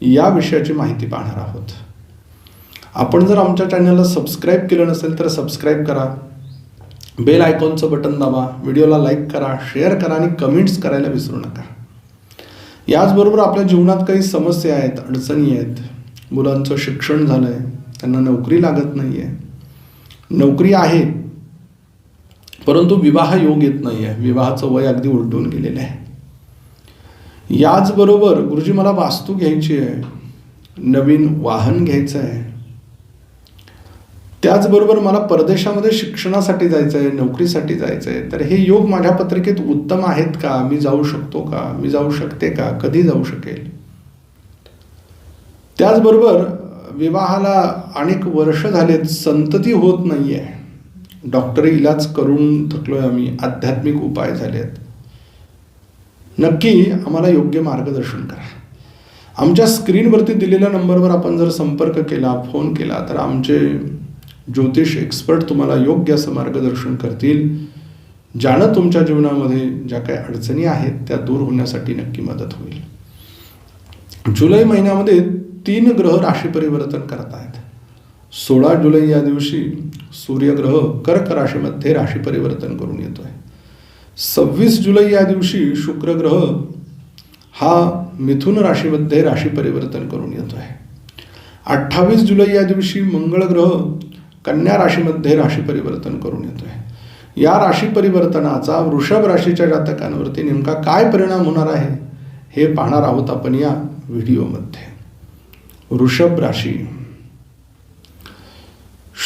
या विषयाची माहिती पाहणार आहोत. आपण जर आमच्या चॅनलला सबस्क्राईब केलं नसेल तर सबस्क्राईब करा. बेल आयकॉनचं बटन दाबा. व्हिडिओला लाईक करा शेअर करा आणि कमेंट्स करायला विसरू नका. याचबरोबर आपल्या जीवनात काही समस्या आहेत अडचणी आहेत. मुलांचं शिक्षण झालं आहे त्यांना नोकरी लागत नाही आहे नोकरी आहे परंतु विवाह योग येत नाही आहे विवाहाचं वय अगदी उलटून गेलेलं आहे. याचबरोबर गुरुजी मला वास्तू घ्यायची आहे नवीन वाहन घ्यायचं आहे. त्याचबरोबर मला परदेशामध्ये शिक्षणासाठी जायचं आहे नोकरीसाठी जायचं आहे. तर हे योग माझ्या पत्रिकेत उत्तम आहेत का? मी जाऊ शकतो का? मी जाऊ शकते का? कधी जाऊ शकेल? त्याचबरोबर विवाहाला अनेक वर्ष झालेत संतती होत नाही आहे डॉक्टरी इलाज करून थकलोय आम्ही आध्यात्मिक उपाय झालेत. नक्की आम्हाला योग्य मार्गदर्शन करा. आमच्या स्क्रीनवरती दिलेल्या नंबरवर आपण जर संपर्क केला फोन केला तर आमचे ज्योतिष एक्सपर्ट तुम्हाला योग्य असं मार्गदर्शन करतील. ज्यानं तुमच्या जीवनामध्ये ज्या काही अडचणी आहेत त्या दूर होण्यासाठी नक्की मदत होईल. जुलै महिन्यामध्ये तीन ग्रह राशी परिवर्तन करत आहेत. सोळा जुलै या दिवशी सूर्यग्रह कर्क राशीमध्ये राशी परिवर्तन करून येतोय. सव्वीस जुलै या दिवशी शुक्रग्रह हा मिथुन राशीमध्ये राशी परिवर्तन करून येतोय अठ्ठावीस जुलै या दिवशी मंगळ ग्रह कन्या राशीमध्ये राशी परिवर्तन करून येतोय या राशी परिवर्तनाचा वृषभ राशीच्या जातकांवरती नेमका काय परिणाम होणार आहे हे पाहणार आहोत आपण या व्हिडिओमध्ये. वृषभ राशी.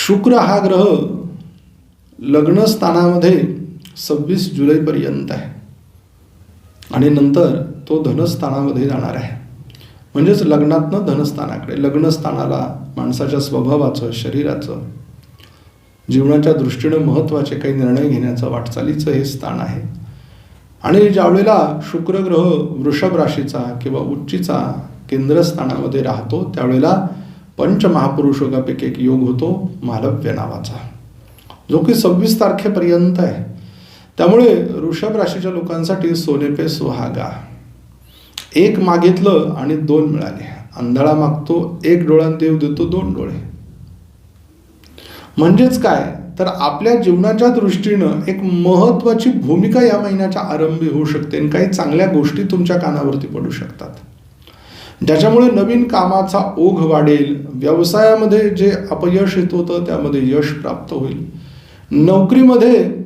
शुक्र हा ग्रह लग्नस्थानामध्ये सव्वीस जुलैपर्यंत आहे. आणि नंतर तो धनस्थानामध्ये जाणार आहे. म्हणजेच लग्नातनं धनस्थानाकडे लग्नस्थानाला माणसाच्या स्वभावाचं शरीराचं जीवनाच्या दृष्टीनं महत्त्वाचे काही निर्णय घेण्याचं वाटचालीचं हे स्थान आहे. आणि ज्यावेळेला शुक्रग्रह वृषभ राशीचा किंवा उच्चीचा केंद्रस्थानामध्ये राहतो त्यावेळेला पंचमहापुरुषोगापैकी एक योग होतो मालव्य नावाचा. जो की सव्वीस तारखेपर्यंत आहे. त्यामुळे वृषभ राशीच्या लोकांसाठी सोने पे सुहागा. एक मागितलं आणि दोन मिळाले. अंधळा मागतो एक डोळा देव देतो दोन डोळे. म्हणजेच काय? तर आपल्या जीवनाच्या दृष्टीनं एक महत्वाची भूमिका या महिन्याच्या आरंभी होऊ शकते आणि काही चांगल्या गोष्टी तुमच्या कानावरती पडू शकतात. ज्याच्यामुळे नवीन कामाचा ओघ वाढेल व्यवसायामध्ये जे अपयश येत होतं त्यामध्ये यश प्राप्त होईल. नोकरीमध्ये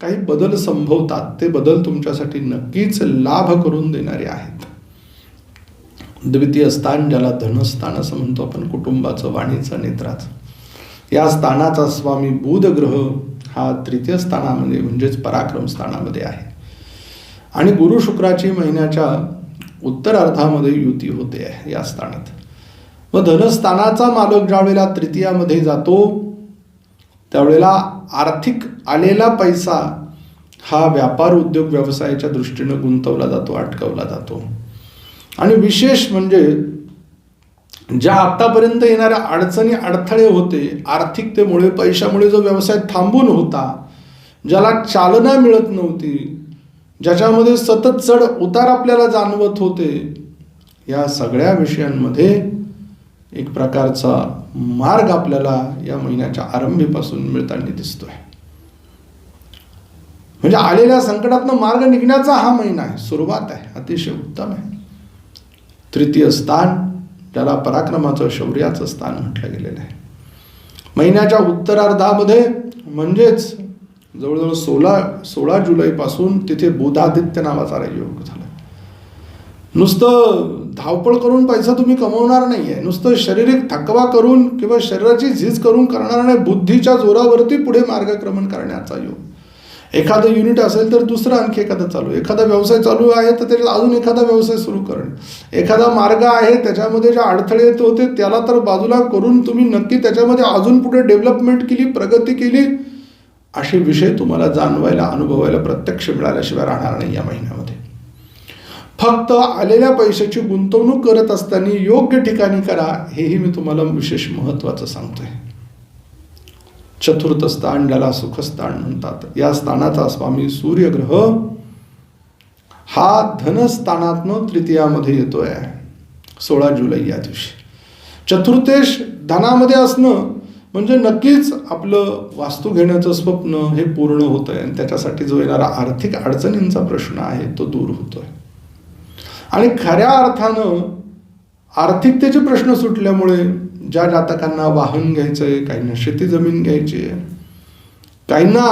काही बदल संभवतात ते बदल तुमच्यासाठी नक्कीच लाभ करून देणारे आहेत. द्वितीय स्थान ज्याला धनस्थान असं म्हणतो आपण कुटुंबाचं वाणीचं नेत्राचं. या स्थानाचा स्वामी बुध ग्रह हा तृतीय स्थानामध्ये म्हणजेच पराक्रम स्थानामध्ये आहे. आणि गुरु शुक्राची महिन्याच्या उत्तरार्धामध्ये युती होते आहे या स्थानात. व धनस्थानाचा मालक ज्यावेळेला तृतीयामध्ये जातो त्यावेळेला आर्थिक आलेला पैसा हा व्यापार उद्योग व्यवसायाच्या दृष्टीनं गुंतवला जातो अटकवला जातो. आणि विशेष म्हणजे ज्या आत्तापर्यंत येणाऱ्या अडचणी अडथळे होते आर्थिकतेमुळे पैशामुळे जो व्यवसाय थांबून होता ज्याला चालना मिळत नव्हती ज्याच्यामध्ये सतत चढ उतार आपल्याला जाणवत होते या सगळ्या विषयांमध्ये एक प्रकारचा मार्ग आपल्याला या महिन्याच्या आरंभीपासून मिळताना दिसतोय. म्हणजे आलेल्या संकटातनं मार्ग निघण्याचा हा महिना आहे सुरुवात आहे अतिशय उत्तम आहे. तृतीय स्थान त्याला पराक्रमाचं शौर्याचं स्थान म्हटलं गेलेलं आहे. महिन्याच्या उत्तरार्धामध्ये म्हणजेच जवळजवळ सोळा सोळा जुलैपासून तिथे बुधादित्य नावाचा योग झाला. नुसतं धावपळ करून पैसा तुम्ही कमवणार नाही आहे नुसतं शारीरिक थकवा करून किंवा शरीराची झीज करून करणार नाही बुद्धीच्या जोरावरती पुढे मार्गक्रमण करण्याचा योग. एखादं युनिट असेल तर दुसरं आणखी एखादं चालू. एखादा व्यवसाय चालू आहे तर त्याच्यात अजून एखादा व्यवसाय सुरू करणे. एखादा मार्ग आहे त्याच्यामध्ये जे अडथळे येत होते त्याला तर बाजूला करून तुम्ही नक्की त्याच्यामध्ये अजून पुढे डेव्हलपमेंट केली प्रगती केली असे विषय तुम्हाला जाणवायला अनुभवायला प्रत्यक्ष मिळाल्याशिवाय राहणार नाही या महिन्यामध्ये. फक्त आलेल्या पैशाची गुंतवणूक करत असताना योग्य ठिकाणी करा हेही मी तुम्हाला विशेष महत्वाचं सांगतोय. चतुर्थ स्थान ज्याला सुखस्थान म्हणतात या स्थानाचा स्वामी सूर्यग्रह हा धनस्थानातनं तृतीयामध्ये येतोय. सोळा जुलै या दिवशी. चतुर्थेश धनामध्ये असणं म्हणजे नक्कीच आपलं वास्तू घेण्याचं स्वप्न हे पूर्ण होतंय आणि त्याच्यासाठी जो येणारा आर्थिक अडचणींचा प्रश्न आहे तो दूर होतोय. आणि खऱ्या अर्थानं आर्थिकतेचे प्रश्न सुटल्यामुळे ज्या जातकांना वाहन घ्यायचं आहे काहींना शेती जमीन घ्यायची आहे काहींना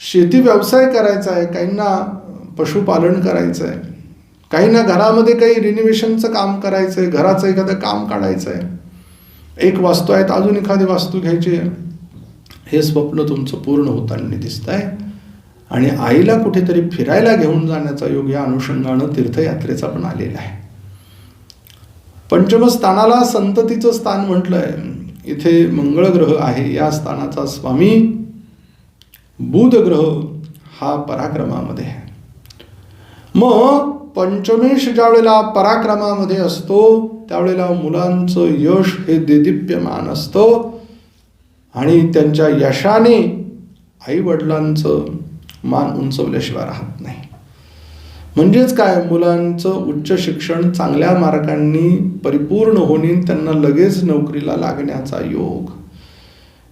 शेती व्यवसाय करायचा आहे काहींना पशुपालन करायचं आहे काहींना घरामध्ये काही रिनिव्हेशनचं काम करायचं आहे घराचं एखादं काम काढायचं आहे एक वास्तू आहे तर अजून एखादी वास्तू घ्यायची आहे हे स्वप्न तुमचं पूर्ण होताना दिसत आहे आणि आईला कुठेतरी फिरायला घेऊन जाण्याचा योग या अनुषंगानं तीर्थयात्रेचा पण आलेला आहे. पंचमस्थानाला संततीचं स्थान म्हटलंय. इथे मंगळग्रह आहे. या स्थानाचा स्वामी बुध ग्रह हा पराक्रमामध्ये आहे. मग पंचमेश ज्या वेळेला पराक्रमामध्ये असतो त्यावेळेला मुलांचं यश हे देदीप्यमान असतं आणि त्यांच्या यशाने आई वडिलांचं मान उंचवल्याशिवाय राहत नाही. म्हणजेच काय? मुलांचं उच्च शिक्षण चांगल्या मार्गांनी परिपूर्ण होणे त्यांना लगेच नोकरीला लागण्याचा योग.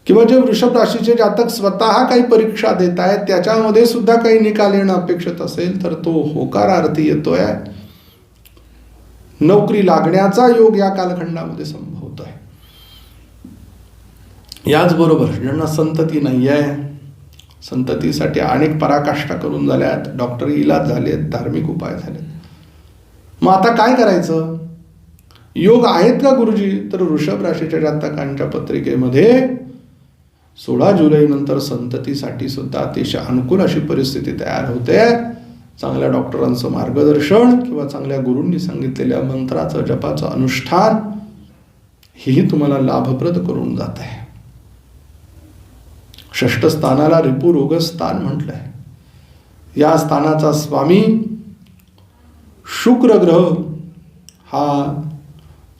किंवा जे वृषभ राशीचे जातक स्वतः काही परीक्षा देत आहेत त्याच्यामध्ये सुद्धा काही निकाल येणं अपेक्षित असेल तर तो होकारार्थी येतोय. नोकरी लागण्याचा योग या कालखंडामध्ये संभवतोय. याचबरोबर ज्यांना संतती नाही आहे संततीसाठी अनेक पराकाष्ठा करून झाल्यात. डॉक्टरी इलाज झालेत धार्मिक उपाय झालेत. मग आता काय करायचं? योग आहेत का गुरुजी? तर वृषभ राशीच्या जातकांच्या पत्रिकेमध्ये सोळा जुलै नंतर संततीसाठी सुद्धा अतिशय अनुकूल अशी परिस्थिती तयार होते. चांगल्या डॉक्टरांचं मार्गदर्शन किंवा चांगल्या गुरूंनी सांगितलेल्या मंत्राचं जपाचं अनुष्ठान हेही तुम्हाला लाभप्रद करून जात आहे. षष्ठ स्थानाला रिपुरोग स्थान म्हटलंय. या स्थानाचा स्वामी शुक्र ग्रह हा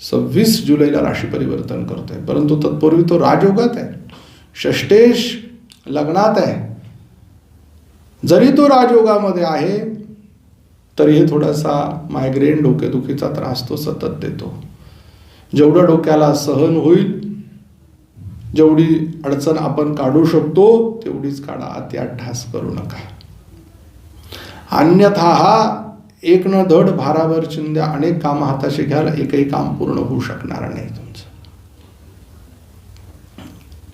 सव्वीस जुलैला राशी परिवर्तन करतोय. परंतु तत्पूर्वी तो राजयोगात आहे. षष्टेश लग्नात आहे. जरी तो राजयोगामध्ये आहे तरी हे थोडासा मायग्रेन डोकेदुखीचा त्रास तो सतत देतो. जेवढं डोक्याला सहन होईल जेवढी अडचण आपण काढू शकतो तेवढीच काढा. त्या ठास करू नका. अन्यथा हा एक न धड भारावर चिंध्या अनेक काम हाताशी घ्याल एकही काम पूर्ण होऊ शकणार नाही तुमचं.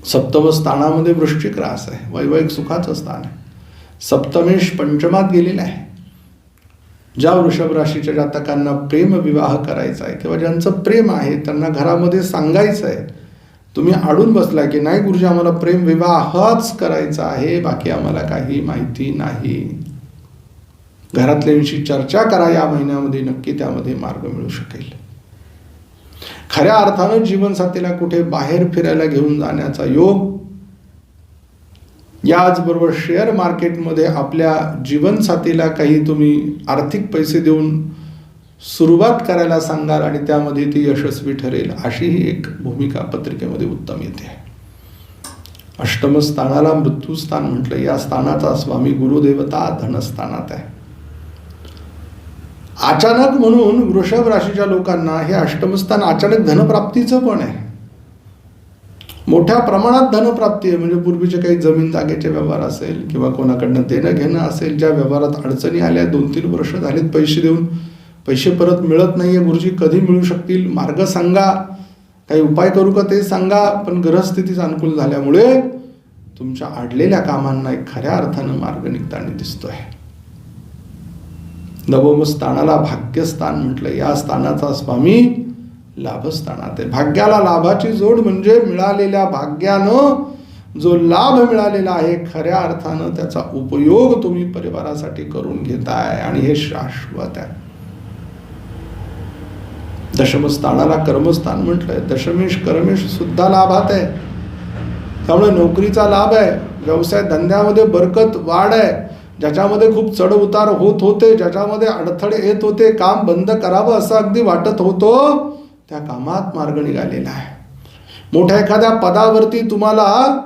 सप्तम स्थानामध्ये वृश्चिक रास आहे. वैवाहिक सुखाचं स्थान आहे. सप्तमेश पंचमात गेलेला आहे. ज्या वृषभ राशीच्या जातकांना प्रेम विवाह करायचा आहे किंवा ज्यांचं प्रेम आहे त्यांना घरामध्ये सांगायचं आहे तुम्ही आडून बसला की नाही गुरुजी आम्हाला प्रेम विवाहच करायचा आहे बाकी आम्हाला काही माहिती नाही. घरातल्यांशी चर्चा करा या महिन्यामध्ये नक्की त्यामध्ये मार्ग मिळू शकेल. खऱ्या अर्थानं जीवनसाथीला कुठे बाहेर फिरायला घेऊन जाण्याचा योग याचबरोबर शेअर मार्केटमध्ये आपल्या जीवनसाथीला काही तुम्ही आर्थिक पैसे देऊन सुरुवात करायला सांगाल आणि त्यामध्ये ती यशस्वी ठरेल अशीही एक भूमिका पत्रिकेमध्ये उत्तम येते. अष्टम स्थानाला मृत्यू स्थान म्हटलं या स्थानाचा स्वामी गुरुदेवता धनस्थानात आहे. अचानक म्हणून वृषभ राशीच्या लोकांना हे अष्टमस्थान अचानक धनप्राप्तीचं पण आहे. मोठ्या प्रमाणात धनप्राप्ती आहे म्हणजे पूर्वीचे काही जमीन जागेचे व्यवहार असेल किंवा कोणाकडनं देणं घेणं असेल ज्या व्यवहारात अडचणी आल्या दोन तीन वर्ष झालीत पैसे देऊन पैसे परत मिळत नाही आहे गुरुजी कधी मिळू शकतील? मार्ग सांगा. काही उपाय करू का ते सांगा. पण ग्रहस्थितीच अनुकूल झाल्यामुळे तुमच्या आडलेल्या कामांना एक खऱ्या अर्थानं मार्ग निघताना दिसतोय. नवमस्थानाला भाग्यस्थान म्हटलं. या स्थानाचा स्वामी लाभस्थानात आहे. भाग्याला लाभाची जोड म्हणजे मिळालेल्या भाग्यानं जो लाभ मिळालेला आहे खऱ्या अर्थानं त्याचा उपयोग तुम्ही परिवारासाठी करून घेताय. आणि हे शाश्वत आहे. दशमस्थानाला कर्मस्थान म्हटलंय. दशमेश कर्मेश सुद्धा लाभात आहे. त्यामुळे नोकरीचा लाभ आहे. व्यवसाय धंद्यामध्ये बरकत वाढ आहे. ज्याच्यामध्ये खूप चढ उतार होत होते ज्याच्यामध्ये अडथळे येत होते काम बंद करावं असं अगदी वाटत होतो त्या कामात मार्ग निघालेला आहे. मोठ्या एखाद्या पदावरती तुम्हाला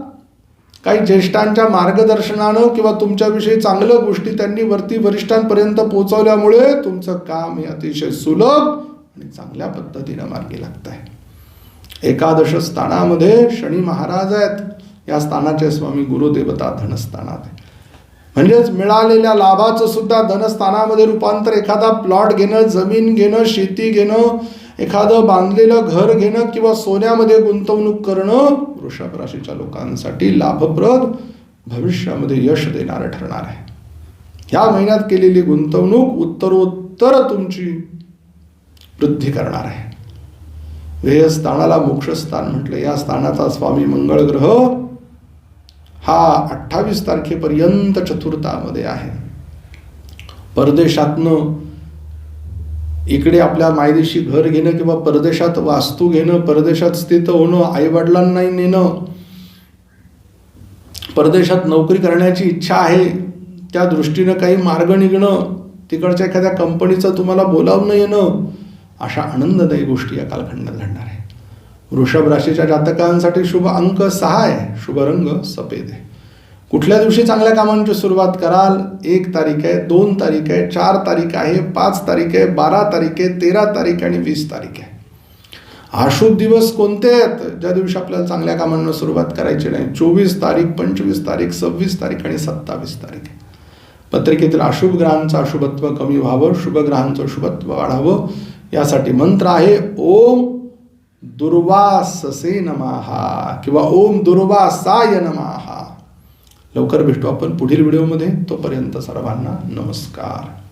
काही ज्येष्ठांच्या मार्गदर्शनानं किंवा तुमच्याविषयी चांगल्या गोष्टी त्यांनी वरती वरिष्ठांपर्यंत पोहोचवल्यामुळे तुमचं काम हे अतिशय सुलभ आणि चांगल्या पद्धतीनं मार्गी लागत आहे एकादश स्थानामध्ये शनी महाराज आहेत. या स्थानाचे स्वामी गुरुदेवता धनस्थानात आहे. म्हणजेच मिळालेल्या लाभाचं सुद्धा धनस्थानामध्ये रूपांतर एखादा प्लॉट घेणं जमीन घेणं शेती घेणं एखादं बांधलेलं घर घेणं किंवा सोन्यामध्ये गुंतवणूक करणं वृषभ राशीच्या लोकांसाठी लाभप्रद भविष्यामध्ये यश देणारं ठरणार आहे. ह्या महिन्यात केलेली गुंतवणूक उत्तरोत्तर तुमची वृद्धी करणार आहे. वेय मोक्षस्थान म्हटलं या स्थानाचा स्वामी मंगळ ग्रह हा अठ्ठावीस तारखेपर्यंत चतुर्थामध्ये आहे. परदेशातनं इकडे आपल्या मायदेशी घर घेणं किंवा परदेशात वास्तू घेणं परदेशात स्थित होणं आईवडिलांना नेणं परदेशात नोकरी करण्याची इच्छा आहे त्या दृष्टीनं काही मार्ग निघणं तिकडच्या एखाद्या कंपनीचं तुम्हाला बोलावणं येणं अशा आनंददायी गोष्टी या कालखंडात घडणार आहे वृषभ राशीच्या जातकांसाठी शुभ अंक सहा आहे. शुभ रंग सफेद आहे. कुठल्या दिवशी चांगल्या कामांची सुरुवात कराल? एक तारीख आहे दोन तारीख आहे चार तारीख आहे पाच तारीख आहे बारा तारीख आहे तेरा तारीख आणि वीस तारीख आहे. आशुभ दिवस कोणते आहेत? ज्या दिवशी आपल्याला चांगल्या कामांना सुरुवात करायची नाही. चोवीस तारीख पंचवीस तारीख सव्वीस तारीख आणि सत्तावीस तारीख आहे. पत्रिकेतील अशुभ ग्रहांचं अशुभत्व कमी व्हावं शुभ ग्रहांचं शुभत्व वाढावं यासाठी मंत्र आहे ओम दुर्वाससे नमहा किंवा ओम दुर्वासाय नमहा. लवकर भेटू आपण पुढील व्हिडिओमध्ये. तोपर्यंत सर्वांना नमस्कार.